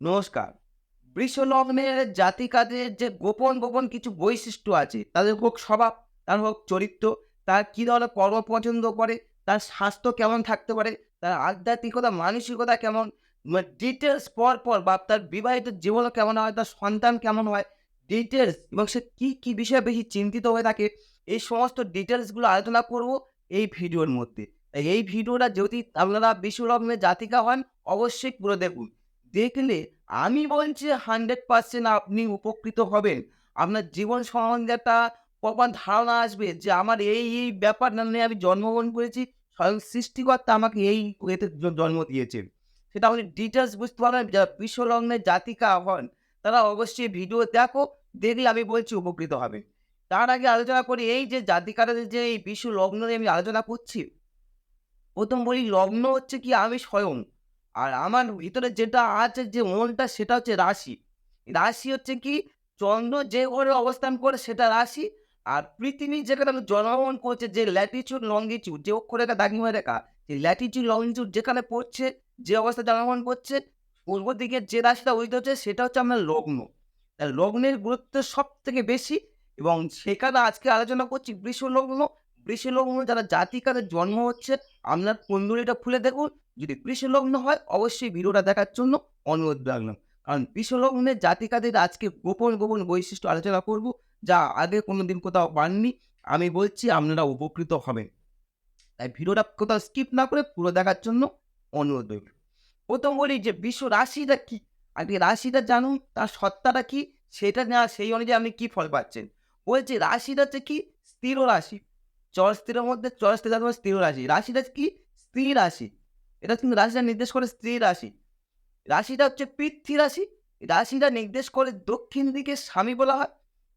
নমস্কার। বৃষ লগ্নের জাতিকাদের যে গোপন গোপন কিছু বৈশিষ্ট্য আছে, তাদের হোক স্বভাব, তার হোক চরিত্র, তার কী ধরনের কর্ম পছন্দ করে, তার স্বাস্থ্য কেমন থাকতে পারে, তার আধ্যাত্মিকতা, মানসিকতা কেমন ডিটেলস পর পর, বা তার বিবাহিত জীবন কেমন হয়, তার সন্তান কেমন হয় ডিটেলস এবং সে কী কী বিষয়ে বেশি চিন্তিত হয়ে থাকে, এই সমস্ত ডিটেলসগুলো আলোচনা করব এই ভিডিওর মধ্যে। এই ভিডিওটা যদি আপনারা বিশ্বলগ্নের জাতিকা হন, অবশ্যই পুরো দেখুন। দেখলে আমি বলছি হান্ড্রেড পার্সেন্ট আপনি উপকৃত হবেন। আপনার জীবন সম্বন্ধে একটা প্রপার ধারণা আসবে যে আমার এই এই ব্যাপার না নিয়ে আমি জন্মগ্রহণ করেছি, স্বয়ং সৃষ্টিকর্তা আমাকে এই এতে জন্ম দিয়েছে সেটা আপনি ডিটেলস বুঝতে পারবেন, যারা বিশ্বলগ্নের জাতিকা হন, তারা অবশ্যই ভিডিও দেখো, দেখলে আমি বলছি উপকৃত হবে তার আগে আলোচনা করি, এই যে জাতিকাদের যে এই বিশ্ব লগ্ন নিয়ে আমি আলোচনা করছি, প্রথম বলি লগ্ন হচ্ছে কি আমি স্বয়ং। আর আমার ভিতরে যেটা আছে, যে মনটা, সেটা হচ্ছে রাশি। রাশি হচ্ছে কি? চন্দ্র যে ঘরে অবস্থান করে, সেটা রাশি। আর পৃথিবী যেখানে জন্মগ্রহণ করছে যে ল্যাটিচিউড লঙ্গিচিউড যে অক্ষরেখা, দাগিমা রেখা, যে ল্যাটিচিউড লঙ্গিচিউড যেখানে পড়ছে, যে অবস্থা জন্মগ্রহণ করছে পূর্ব দিকে যে রাশিটা উদিত হচ্ছে, সেটা হচ্ছে আমার লগ্ন। তা লগ্নের গুরুত্ব সব থেকে বেশি এবং সেখানে আজকে আলোচনা করছি বৃষ লগ্ন বৃষ লগ্ন যারা জাতিকাদের জন্ম হচ্ছে, আপনার কুণ্ডলিটা খুলে দেখুন। যদি কৃষলগ্ন হয়, অবশ্যই ভিডিওটা দেখার জন্য অনুরোধ রাখলাম কারণ কৃষলগ্নের জাতিকাদের আজকে গোপন গোপন বৈশিষ্ট্য আলোচনা করব, যা আগে কোনো দিন কোথাও পাননি আমি বলছি, আপনারা উপকৃত হবেন। তাই ভিডিওটা কোথাও স্কিপ না করে পুরো দেখার জন্য অনুরোধ রইল। প্রথম বলি যে, বিশ্ব রাশিটা কি? আগে রাশিটা জানুন, তার সত্তাটা কি? সেটা নেওয়া, সেই অনুযায়ী আপনি কি ফল পাচ্ছেন? বলছি, রাশিটা হচ্ছে কি? স্থির রাশি। চর স্থিরের মধ্যে চর স্থির স্থির রাশি। রাশিটা কি? স্ত্রী রাশি। এটা কিন্তু রাশিটা নির্দেশ করে স্ত্রী রাশি। রাশিটা হচ্ছে পৃথ্বী রাশি। রাশিটা নির্দেশ করে দক্ষিণ দিকে স্বামী বলা হয়।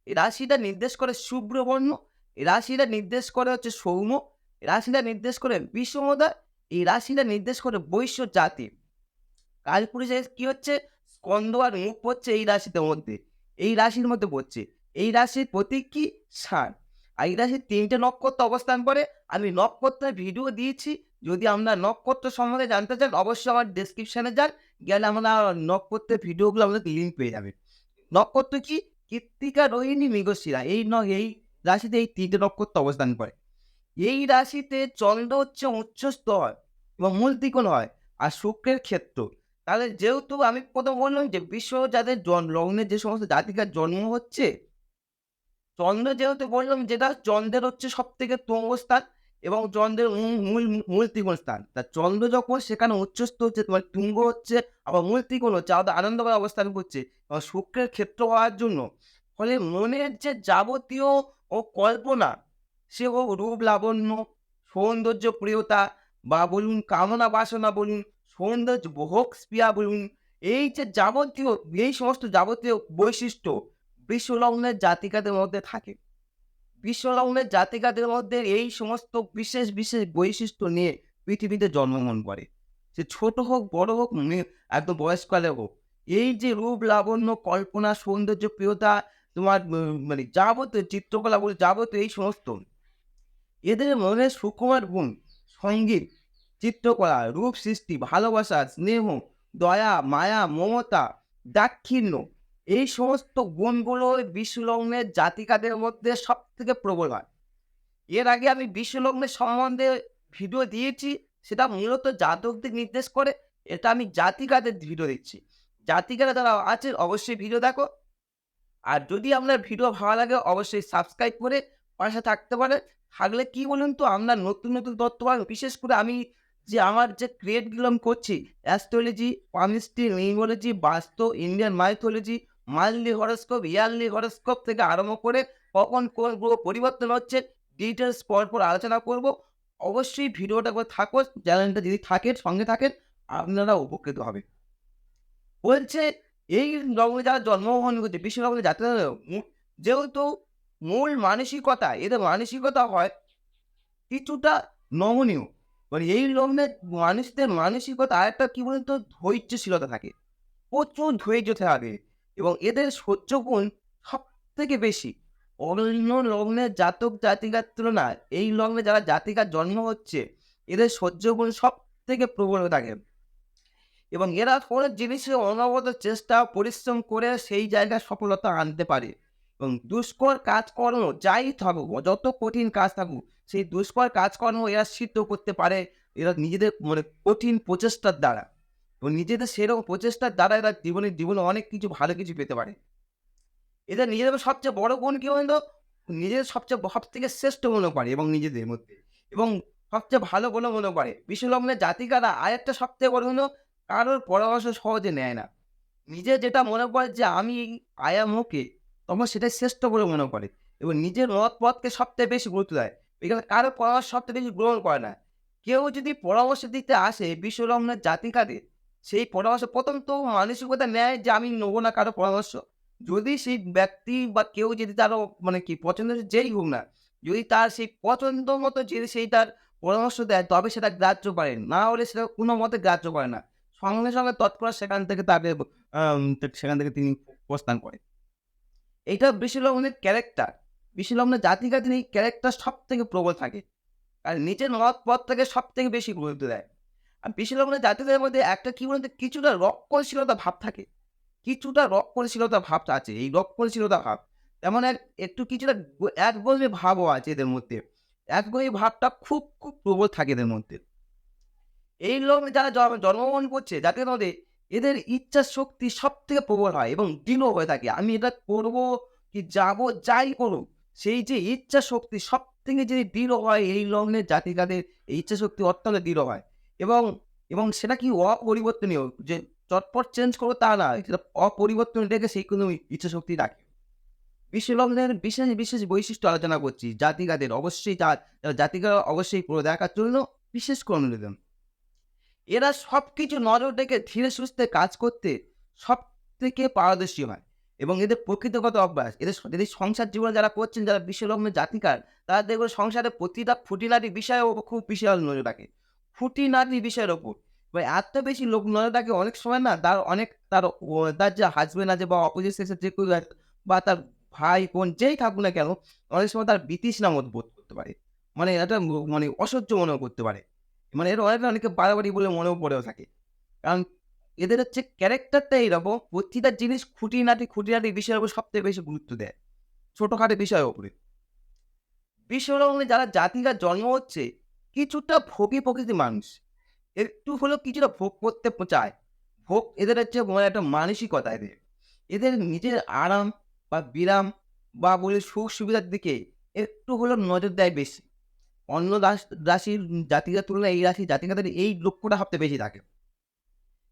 এই রাশিটা নির্দেশ করে শুভ্র বর্ণ। এই রাশিটা নির্দেশ করে হচ্ছে এই রাশিটা নির্দেশ করে বিষমোদয় এই রাশিটা নির্দেশ করে বৈশ্য জাতি। কালপুরুষে কি হচ্ছে? স্কন্দ আর মুখ পড়ছে এই রাশিতে মধ্যে। এই রাশির মধ্যে পড়ছে। এই রাশির প্রতীক কি? ষাঁড়। আর এই রাশির তিনটে নক্ষত্র অবস্থান করে। আমি নক্ষত্রের ভিডিও দিয়েছি। যদি আপনার নক্ষত্র সম্বন্ধে জানতে চান, অবশ্যই আমার ডেসক্রিপশানে যান, গেলে আমরা নক্ষত্রের ভিডিওগুলো আমাদের লিঙ্ক পেয়ে যাবেন। নক্ষত্র কি? কৃত্তিকা রোহিণী মৃগশিরা, এই ন এই রাশিতে এই তিনটে নক্ষত্র অবস্থান করে। এই রাশিতে চন্দ্র হচ্ছে উচ্চস্থ হয় এবং মূল ত্রিকোণ হয়, আর শুক্রের ক্ষেত্র। তাহলে যেহেতু আমি প্রথম বললাম যে বিশ্ব যাদের লগ্নের যে সমস্ত জাতিকার জন্ম হচ্ছে, চন্দ্র যেহেতু বললাম যেটা চন্দ্রের হচ্ছে সব থেকে তুঙ্গ স্থান এবং চন্দ্রের মূল মূল ত্রিকোণ স্থান। তা চন্দ্র যখন সেখানে উচ্চস্থ হচ্ছে, তোমার তুঙ্গ হচ্ছে, আবার মূল ত্রিকোণ হচ্ছে আলাদা আনন্দময় অবস্থান করছে, এবং শুক্রের ক্ষেত্র হওয়ার জন্য, ফলে মনের যে যাবতীয় ও কল্পনা সে হোক রূপ লাবণ্য, সৌন্দর্য প্রিয়তা, বা বলুন কামনা বাসনা বলুন, সৌন্দর্য ভোগ স্পিয়া বলুন, এই যে যাবতীয়, এই সমস্ত যাবতীয় বৈশিষ্ট্য বিশ্বলগ্নের জাতিকাদের মধ্যে থাকে। বিশ্বলগ্নের জাতিকাদের মধ্যে এই সমস্ত বিশেষ বিশেষ বৈশিষ্ট্য নিয়ে পৃথিবীতে জন্মগ্রহণ করে। সে ছোট হোক, বড় হোক একদম বয়সকালে হোক, এই যে রূপ, লাবণ্য, কল্পনা, সৌন্দর্য, প্রিয়তা, তোমার মানে যাবতীয় চিত্রকলা বলে, যাবতীয় এই সমস্ত, এদের মনে সুকুমার গুণ, সংগীত, চিত্রকলা, রূপ সৃষ্টি, ভালোবাসা, স্নেহ, দয়া, মায়া, মমতা, দাক্ষিণ্য এই সমস্ত গুণগুলো বিশ্বলগ্নের জাতিকাদের মধ্যে সব থেকে প্রবল হয়। এর আগে আমি বিশ্বলগ্নের সম্বন্ধে ভিডিও দিয়েছি, সেটা মূলত জাতকদের নির্দেশ করে, এটা আমি জাতিকাদের ভিডিও দিচ্ছি। জাতিকারা যারা আছে, অবশ্যই ভিডিও দেখো। আর যদি আপনার ভিডিও ভালো লাগে, অবশ্যই সাবস্ক্রাইব করে পাশে থাকতে পারে। থাকলে কি বলুন তো, আমরা নতুন নতুন তথ্য পাবেন বিশেষ করে আমি যে আমার যে ক্রিয়েটগুলো আমি করছি astrology palmistry numerology vastu Indian mythology monthly horoscope, yearly horoscope থেকে আরম্ভ করে কখন কোন গ্রহ পরিবর্তন হচ্ছে ডিটেলস পর পর আলোচনা করব। অবশ্যই ভিডিওটা করে থাকো, চ্যানেলটা যদি থাকে সঙ্গে থাকেন, আপনারা উপকৃত হবে বলছে, এই লগ্নে যারা জন্মগ্রহণ করছে বিশ্ব লগ্নে যাত্রা যেহেতু মূল মানসিকতা, এদের মানসিকতা হয় কিছুটা নমনীয়। মানে এই লগ্নের মানুষদের মানসিকতা আরেকটা কি বলুন তো ধৈর্যশীলতা থাকে। প্রচুর ধৈর্য থাকে। এবং এদের সহ্য গুণ সব থেকে বেশি। অন্য লগ্নের জাতক জাতিকার তুলনায় এই লগ্নে যারা জাতিকার জন্ম হচ্ছে, এদের সহ্য গুণ সব থেকে প্রবল থাকে। এবং এরা কোনো জিনিসের অনবরত চেষ্টা, পরিশ্রম করে সেই জায়গায় সফলতা আনতে পারে। এবং দুষ্কর কাজকর্ম যাই থাকুক, যত কঠিন কাজ থাকুক, সেই দুষ্কর কাজকর্ম এরা সিদ্ধ করতে পারে। এরা নিজেদের মানে কঠিন প্রচেষ্টার দ্বারা। এবং নিজেদের সেরকম প্রচেষ্টার দ্বারা এরা জীবনে জীবনে অনেক কিছু, ভালো কিছু পেতে পারে। এদের নিজেদের সবচেয়ে বড় গুণ কি বলতো? নিজেদের সবচেয়ে সব থেকে শ্রেষ্ঠ মনে করে এবং নিজেদের মধ্যে। এবং সবচেয়ে ভালো বলে মনে করে। বিশ্বলগ্নের জাতিকারা আরেকটা সবচেয়ে বড় হলো, কারোর পরামর্শ সহজে নেয় না। নিজে যেটা মনে করে যে আমি আয়াম ওকে, তখন সেটাই শ্রেষ্ঠ বলে মনে করে। এবং নিজের মত পথকে সবচেয়ে বেশি গুরুত্ব দেয়। এখানে কারও পরামর্শ সবচেয়ে বেশি গ্রহণ করে না। কেউ যদি পরামর্শ দিতে আসে বিশ্বলগ্নের জাতিকাদের সেই পরামর্শ প্রথম তো মানসিকতা নেয় যে আমি নেব না কারও পরামর্শ। যদি সেই ব্যক্তি বা কেউ যদি তারও মানে কি পছন্দের যেই হোক না যদি তার সেই পছন্দ মতো যদি সেই তার পরামর্শ দেয় তবে সেটা গ্রাহ্য করে না। হলে সেটা কোনো মতে গ্রাহ্য করে না। সঙ্গে সঙ্গে তৎক্ষণাৎ সেখান থেকে তাদের আম, তে- সেখান থেকে তিনি প্রস্থান করে এইটা বিশ্বলগ্নের ক্যারেক্টার বিশ্বলগ্নের জাতিকাদের এই ক্যারেক্টার সব থেকে প্রবল থাকে। আর নিজের মত থেকে সব থেকে বেশি গুরুত্ব দেয়। আর বিশ্বলগ্নের জাতিদের মধ্যে একটা কি বলতে কিছুটা রক্ষণশীলতা ভাব থাকে। কিছুটা রক্ষণশীলতা ভাবটা আছে, এই রক্ষণশীলতা ভাব। তেমন এক, একটু কিছুটা একগোমী ভাবও আছে এদের মধ্যে। একগোমী ভাবটা খুব খুব প্রবল থাকে এদের মধ্যে। এই লোক যারা জ- জন্মগ্রহণ করছে যাদের মধ্যে এদের ইচ্ছা শক্তি সব থেকে প্রবল হয় এবং দৃঢ় হয়ে থাকে। আমি এটা করব কি যাব, যাই করুক, সেই যে ইচ্ছা শক্তি সব থেকে যদি দৃঢ় হয়, এই লগ্নের জাতিকাদের এই ইচ্ছা শক্তি অত্যন্ত দৃঢ় হয়। এবং এবং সেটা কি অপরিবর্তনীয়? যে চটপট চেঞ্জ করব তা না, সেটা অপরিবর্তনীয় রেখে সেই কোনো ইচ্ছা শক্তি রাখে। বিশ্বলগ্নের বিশেষ বিশেষ বৈশিষ্ট্য আলোচনা করছি, জাতিকাদের। অবশ্যই জাতিকা অবশ্যই পুরো দেখার জন্য বিশেষ করে দেন এরা সব কিছু নজর রেখে ধীরে সুস্থে কাজ করতে সব থেকে পারদর্শী হয় এবং এদের প্রকৃতিগত অভ্যাস। এদের এদের সংসার জীবনে যারা করছেন, যারা বিশ্বলগ্নের জাতিকার, তারা দেখবে সংসারের প্রতিটা বিষয়ের ওপর খুব বিশাল নজর রাখে। খুঁটিনাটি বিষয়ের ওপর। এবার এত বেশি লোক নজর রাখে অনেক সময় না তার অনেক তার তার যে হাজবেন্ড আছে বা অপোজিট সেক্সের যে বা তার ভাই, বোন যেই থাকুক না কেন, অনেক সময় তার বিতৃষ্ণা মত বোধ করতে পারে। মানে এটা মানে অসহ্য মনেও করতে পারে। মানে এর অনেকটা অনেকে বাড়াবাড়ি বলে মনেও পড়েও থাকে। কারণ এদের হচ্ছে ক্যারেক্টারটা এইরকম, প্রতিটা জিনিস খুঁটিনাটি খুঁটিনাটি বিষয়ের উপর সবথেকে বেশি গুরুত্ব দেয়। ছোটোখাটো বিষয়ের উপরে। বিশ্বলগ্নে যারা জাতিকা জন্ম হচ্ছে কিছুটা ভোগী প্রকৃতির মানুষ। একটু হলেও কিছুটা ভোগ করতে চায়। ভোগ এদের হচ্ছে মনে একটা মানসিকতা এদের। এদের নিজের আরাম বা বিরাম বা বলে সুখ সুবিধার দিকে একটু হলেও নজর দেয় বেশি। অন্য রাশ- রাশির জাতিকার তুলনায় এই রাশির জাতিকাদের এই লক্ষ্যটা সবচেয়ে বেশি থাকে।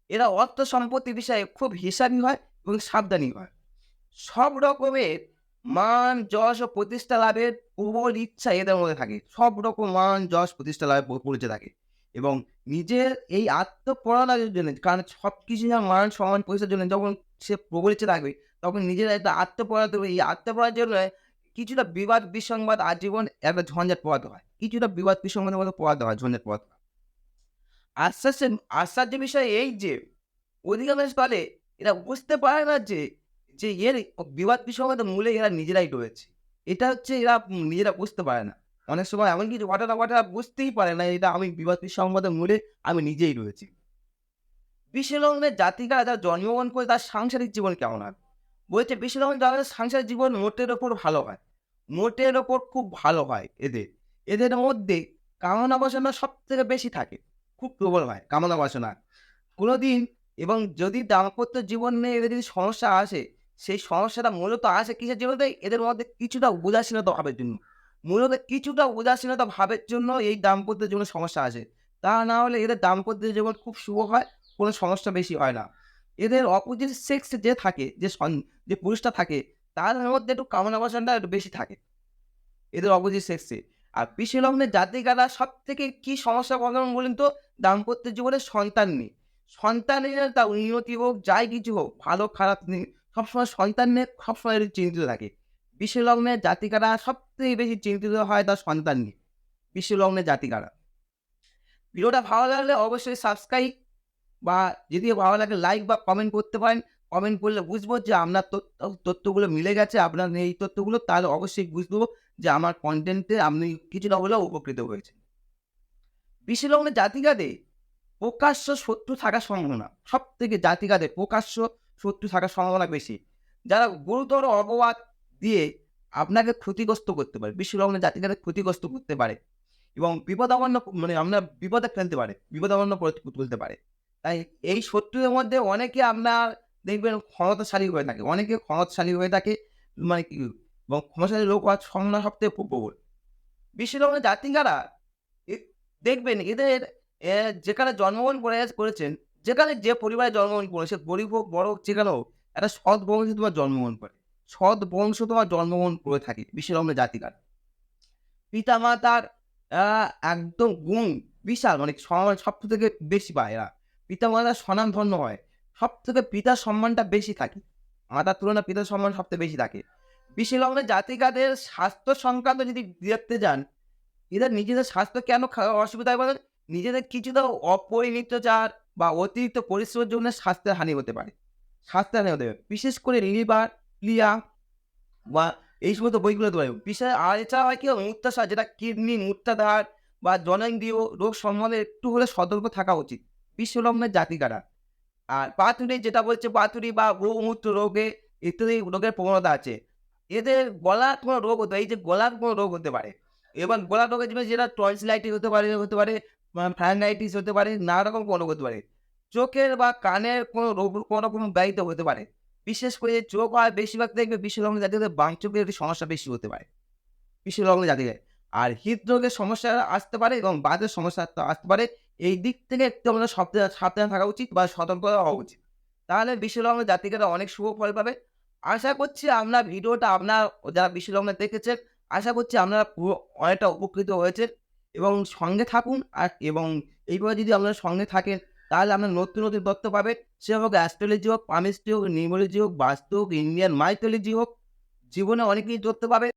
এরা অর্থ সম্পত্তি বিষয়ে খুব হিসাবি হয় এবং সাবধানী হয়। সব রকমের মান, যশ ও প্রতিষ্ঠা লাভের প্রবল ইচ্ছা এদের মধ্যে থাকে। সব রকম মান, যশ, প্রতিষ্ঠা লাভে প- পরিচয় থাকে এবং নিজের এই আত্মপরায়ণের জন্য, কারণ সব কিছু যখন মান, সম্মান, প্রতিষ্ঠার জন্য যখন সে প্রবল ইচ্ছা থাকবে, তখন নিজের একটা দেবে এই আত্মপরায়ণের জন্য কিছুটা বিবাদ, বিসংবাদ, আজীবন একটা ঝঞ্ঝাট পোয়াতে হয়। কিছুটা বিবাদ, বিসংবাদের মধ্যে পোয়াতে হয়, ঝঞ্ঝাট পোয়াতে হয়। আশ্চর্যের আশ্চর্য বিষয় এই যে, অধিকাংশ কালে এরা বুঝতে পারে না যে যে এর বিবাদ বিসংবাদের মূলে এরা নিজেরাই রয়েছে। এটা হচ্ছে এরা নিজেরা বুঝতে পারে না। অনেক সময় এমন কিছু ঘটনা ঘটনা বুঝতেই পারে না, এটা আমি বিবাদ বিসংবাদের মূলে আমি নিজেই রয়েছি। বিশ্বলগ্নের জাতিকা যারা জন্মগ্রহণ করে তার সাংসারিক জীবন কেমন হয়? বলছে বিশ্বলগ্ন যাদের সাংসারিক জীবন মোটের ওপর ভালো হয়। মোটের ওপর খুব ভালো হয় এদের। এদের মধ্যে কামনা বাসনা সব থেকে বেশি থাকে। খুব প্রবল হয় কামনা বাসনা। কোনোদিন এবং যদি দাম্পত্য জীবনে এদের যদি সমস্যা আসে সেই সমস্যাটা মূলত আসে কিসের জন্য? এদের মধ্যে কিছুটা উদাসীনতা ভাবের জন্য। মূলত কিছুটা উদাসীনতা ভাবের জন্য এই দাম্পত্য জীবনে সমস্যা আসে। তা না হলে এদের দাম্পত্য জীবন খুব শুভ হয়, কোনো সমস্যা বেশি হয় না। এদের অপোজিট সেক্স যে থাকে, যে যে পুরুষটা থাকে, তার মধ্যে একটু কামনা বাসনটা একটু বেশি থাকে। এদের অপোজিট সেক্সে আর বিশ্বলগ্নের জাতিকারা সব থেকে কী সমস্যা প্রধান বলেন তো? দাম্পত্য জীবনে সন্তান নেই। সন্তানের তা উন্নতি হোক, যাই কিছু হোক, ভালো খারাপ নেই। সবসময় সন্তান নিয়ে সবসময় চিন্তিত থাকে। বিশ্বলগ্নের জাতিকারা সব থেকে বেশি চিন্তিত হয় তার সন্তান নিয়ে বিশ্বলগ্নের জাতিকারা। ভিডিওটা ভালো লাগলে অবশ্যই সাবস্ক্রাইব বা যদি ভালো লাগে লাইক বা কমেন্ট করতে পারেন। কমেন্ট করলে বুঝব যে আপনার তথ্য, তথ্যগুলো মিলে গেছে, আপনার এই তথ্যগুলো, তাহলে অবশ্যই বুঝব যে আমার কন্টেন্টে আপনি কিছুটা হলেও উপকৃত হয়েছে বিশ্বলগ্নের জাতিকাদের প্রকাশ্য শত্রু থাকার সম্ভাবনা সব থেকে জাতিকাদের প্রকাশ্য শত্রু থাকার সম্ভাবনা বেশি। যারা গুরুতর অপবাদ দিয়ে আপনাকে ক্ষতিগ্রস্ত করতে পারে বিশ্বলগ্নে জাতিকাদের ক্ষতিগ্রস্ত করতে পারে এবং বিপদাপন্ন মানে আপনার বিপদে ফেলতে পারে, বিপদাপন্ন তুলতে পারে। তাই এই শত্রুদের মধ্যে অনেকে আপনার দেখবেন ক্ষমতাশালী হয়ে থাকে, অনেকে ক্ষমতাশালী হয়ে থাকে মানে কি, এবং ক্ষমতাশালী লোক হওয়ার সম্ভাবনা সব থেকে খুব প্রবল। বিশ্বলগ্নে জাতিকারা দেখবেন এদের যেখানে জন্মগ্রহণ করে, করেছেন যেখানে যে পরিবারে জন্মগ্রহণ করে সে গরিব হোক, বড় হোক, যেখানে হোক, একটা সৎ বংশে তোমার জন্মগ্রহণ করে। সৎ বংশ তোমার জন্মগ্রহণ করে থাকে বিশ্বলগ্নে জাতিকার। পিতা মাতার একদম গুণ, বিশাল মানে সমাজ সব থেকে বেশি পায় এরা। পিতা মাতার স্বনাম ধন্য হয় সব থেকে পিতার সম্মানটা বেশি থাকে। মাতার তুলনায় পিতার সম্মান সবথেকে বেশি থাকে। বিশ্বলগ্নে জাতিকাদের স্বাস্থ্য সংক্রান্ত যদি দেখতে যান, এদের নিজেদের স্বাস্থ্য কেন খা- অসুবিধায় বলেন নিজেদের কিছুটা অপরিমিতচার বা অতিরিক্ত পরিশ্রমের জন্য স্বাস্থ্যের হানি হতে পারে। স্বাস্থ্যের হানি হতে পারে। বিশেষ করে লিভার প্লিয়া বা এই সমস্ত বইগুলো হতে পারে বিশেষ আর এছাড়া হয় কি মূত্রাশয় যেটা কিডনি মূত্রাধার বা জনইন্দ্রিয় রোগ সম্বন্ধে একটু হলে সতর্ক থাকা উচিত। বিশ্বলগ্নের জাতিকারা। আর পাতুরি, যেটা বলছে পাতুরি বা বহুমূত্র রোগে ইত্যাদি রোগের প্রবণতা আছে। এদের গলার কোনো রোগ হতে পারে, এই যে গলার কোনো রোগ হতে পারে। এবার গলার রোগের জন্য যেটা টনসিলাইটিস হতে পারে হতে পারে ফ্যানাইটিস হতে পারে নানা রকম কোনো হতে পারে। চোখের বা কানের কোনো রোগ কোনো রকম ব্যাহিত হতে পারে। বিশেষ করে চোখ আর বেশিরভাগ দেখবে বিশ্বলগ্ন জাতিদের বাম চোখের একটি সমস্যা বেশি হতে পারে। বিশ্বলগ্ন জাতিদের আর হৃদরোগের সমস্যা আসতে পারে এবং বাতের সমস্যা আসতে পারে। এই দিক থেকে একটু আমাদের সাবধান সাবধান থাকা উচিত বা সতর্ক হওয়া উচিত। তাহলে বিশ্বলগ্ন জাতিকারা অনেক শুভ ফল পাবে। আশা করছি আপনার ভিডিওটা আপনার যারা বিশ্বলগ্নে দেখেছেন আশা করছি আপনারা অনেকটা উপকৃত হয়েছেন। এবং সঙ্গে থাকুন আর এবং এইভাবে যদি আপনারা সঙ্গে থাকেন, তাহলে আপনার নতুন নতুন তথ্য পাবেন। সে হোক অ্যাস্ট্রোলজি হোক পামিস্ট্রি হোক নিউমোলজি হোক, বাস্তু হোক ইন্ডিয়ান মাইথোলজি হোক, জীবনে অনেক কিছু তথ্য পাবে